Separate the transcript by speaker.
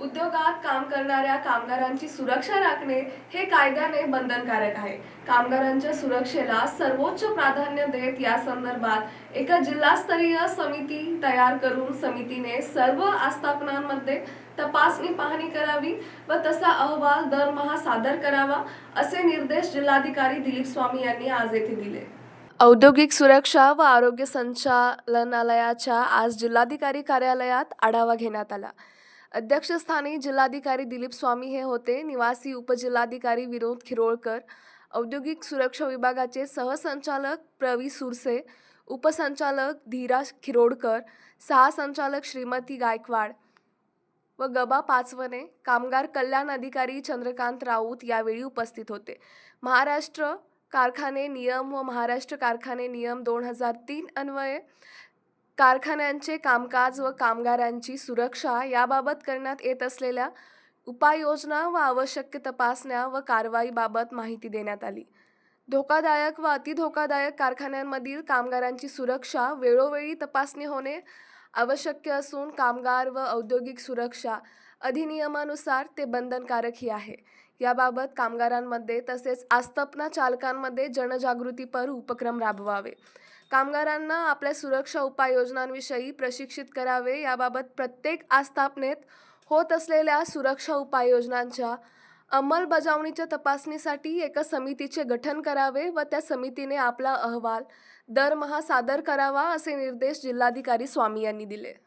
Speaker 1: उद्योगात काम करणाऱ्या कामगारांची सुरक्षा राखणे हे कायद्याने बंधनकारक आहे. कामगारांच्या सुरक्षेला सर्वोच्च प्राधान्य देत या संदर्भात एका जिल्हास्तरीय समिती तयार करून समितीने सर्व आस्थापनांमध्ये तपासणी पाहणी करावी व तसा अहवाल दरमहा सादर करावा असे निर्देश जिल्हाधिकारी दिलीप स्वामी यांनी आज येथे दिले. औद्योगिक सुरक्षा व आरोग्य संचालनालयाच्या आज जिल्हाधिकारी कार्यालयात आढावा घेण्यात आला. अध्यक्षस्थानी जिल्हाधिकारी दिलीप स्वामी हे होते. निवासी उपजिल्हाधिकारी विनोद खिरोळकर औद्योगिक सुरक्षा विभागाचे सहसंचालक प्रवी सुरसे उपसंचालक धीरा खिरोडकर सहासंचालक श्रीमती गायकवाड व गबा पाचवणे कामगार कल्याण अधिकारी चंद्रकांत राऊत यावेळी उपस्थित होते. महाराष्ट्र कारखाने नियम व महाराष्ट्र कारखाने नियम दोन हजार तीन अन्वये कारखान्यांचे कामकाज व कामगारांची सुरक्षा याबाबत करण्यात येत असलेल्या उपाययोजना व आवश्यक तपासण्या व कारवाईबाबत माहिती देण्यात आली. धोकादायक व अतिधोकादायक कारखान्यांमधील कामगारांची सुरक्षा वेळोवेळी तपासणी होणे आवश्यक असून कामगार व औद्योगिक सुरक्षा अधिनियमानुसार ते बंधनकारकही आहे. याबाबत कामगारांमध्ये तसेच आस्थापना चालकांमध्ये जनजागृतीपर उपक्रम राबवावे. कामगारांना आपल्या सुरक्षा उपाययोजनांविषयी प्रशिक्षित करावे. याबाबत प्रत्येक आस्थापनेत होत असलेल्या सुरक्षा उपाययोजनांच्या अंमलबजावणीच्या तपासणीसाठी एका समितीचे गठन करावे व त्या समितीने आपला अहवाल दरमहा सादर करावा असे निर्देश जिल्हाधिकारी स्वामी यांनी दिले.